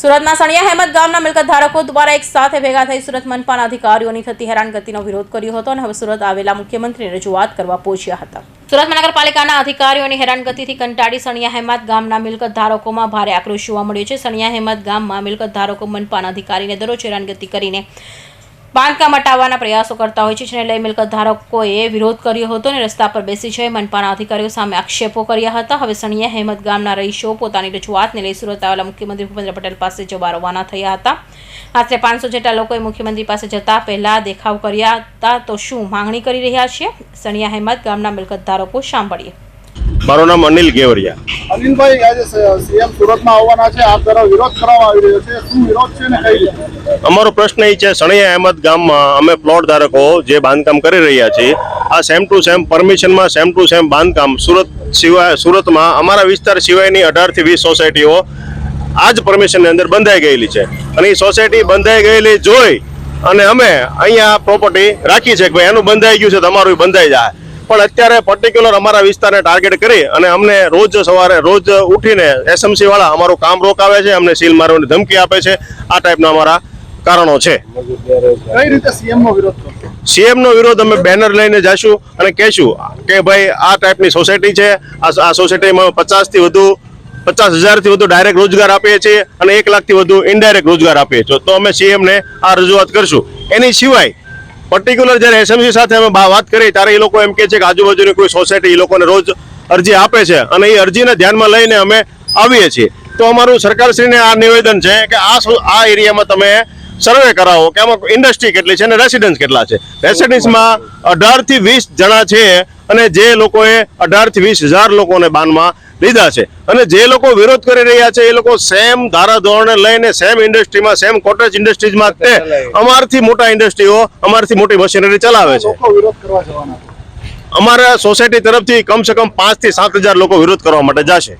સુરતના સણિયા હેમત ગામના મિલકત ધારકો દ્વારા એક સાથે ભેગા થઈ સુરત મનપાના અધિકારીઓની થતી હેરાનગતિનો વિરોધ કર્યો હતો અને હવે સુરત આવેલા મુખ્યમંત્રીને રજૂઆત કરવા પહોંચ્યા હતા. સુરત મહાનગરપાલિકાના અધિકારીઓની હેરાનગતિથી કંટાળી સણિયા હેમત ગામના મિલકત ધારકોમાં ભારે આક્રોશ જોવા મળ્યો છે. સણિયા હેમત ગામમાં મિલકત ધારકો મનપાના અધિકારીને દરરોજ હેરાનગતિ કરીને બાંધકામ હટાવવાના પ્રયાસો કરતા હોય છે, જેને લઈ મિલકત ધારકોએ વિરોધ કર્યો હતો અને રસ્તા પર બેસી જઈ મનપાના અધિકારીઓ સામે આક્ષેપો કર્યા હતા. હવે સણિયા હેમત ગામના રહીશો પોતાની રજૂઆતને લઈ સુરત આવેલા મુખ્યમંત્રી ભૂપેન્દ્ર પટેલ પાસે જવા રવાના થયા હતા. આશરે પાંચસો જેટલા લોકોએ મુખ્યમંત્રી પાસે જતા પહેલા દેખાવ કર્યા હતા. તો શું માંગણી કરી રહ્યા છે? સણિયા હેમત ગામના મિલકત ધારકો, સાંભળીએ. મારું નામ અનિલ કેવરિયા અનિલભાઈ આજે સીએમ સુરતમાં આવવાના છે. આપ દ્વારા વિરોધ કરવામાં આવી રહ્યો છે. શું વિરોધ છે ને કઈ રીતે અમારો પ્રશ્ન એ છે સણિયા અહેમદ ગામમાં અમે પ્લોટ ધારકો જે બાંધકામ કરી રહ્યા છીએ આ સેમ ટુ સેમ પરમિશનમાં સેમ ટુ સેમ બાંધકામ સુરત સિવાય સુરતમાં અમારા વિસ્તાર સિવાયની અઢારથી વીસ સોસાયટીઓ આ જ પરમિશનની અંદર બંધાઈ ગયેલી છે. અને એ સોસાયટી બંધાઈ ગયેલી જોઈ અને અમે અહીંયા પ્રોપર્ટી રાખી છે કે ભાઈ એનું બંધાઈ ગયું છે તમારું બંધાઈ જાય. પણ અત્યારે પર્ટિક્યુલર અમારા વિસ્તારને ટાર્ગેટ કરી અને અમને રોજ સવારે રોજ ઉઠીને એસએમસી વાળા અમારું કામ રોકાવે છે અમને સીલ મારવાની ધમકી આપે છે. આ ટાઈપના અમારા કારણો છે. સીએમ નો વિરોધ અમે બેનર લઈને જશું અને કહેશું કે ભાઈ આ ટાઈપની સોસાયટી છે. આ સોસાયટીમાં પચાસથી વધુ પચાસ હજારથી વધુ ડાયરેક્ટ રોજગાર આપીએ છીએ અને એક લાખથી વધુ ઇનડાયરેક્ટ રોજગાર આપીએ છીએ. તો અમે સીએમને ને આ રજૂઆત કરશું. એની સિવાય પર્ટિક્યુલર જ્યારે એસએમસી સાથે અમે વાત કરી, ત્યારે એ લોકો એમ કહે છે કે આજુબાજુની કોઈ સોસાયટી એ લોકોને રોજ અરજી આપે છે અને એ અરજીને ધ્યાનમાં લઈને અમે આવીએ છીએ. તો અમારું સરકારશ્રીને આ નિવેદન છે કે આ આ એરિયામાં તમે સર્વે કરાવો કે આમાં ઇન્ડસ્ટ્રી કેટલી છે અને રેસિડન્સ કેટલા છે. રેસિડન્સમાં અઢારથી વીસ જણા છે અને જે લોકોએ અઢારથી વીસ હજાર લોકોને બાનમાં લીધા છે. અને જે લોકો વિરોધ કરી રહ્યા છે એ લોકો સેમ ધારા ધોરણે લઈને સેમ ઇન્ડસ્ટ્રીમાં સેમ કોટેજ ઇન્ડસ્ટ્રીઝમાં તે અમારથી મોટા ઇન્ડસ્ટ્રીઓ અમારથી મોટી મશીનરી ચલાવે છે. અમારા સોસાયટી તરફથી કમસે કમ પાંચથી સાત હજાર લોકો વિરોધ કરવા માટે જશે.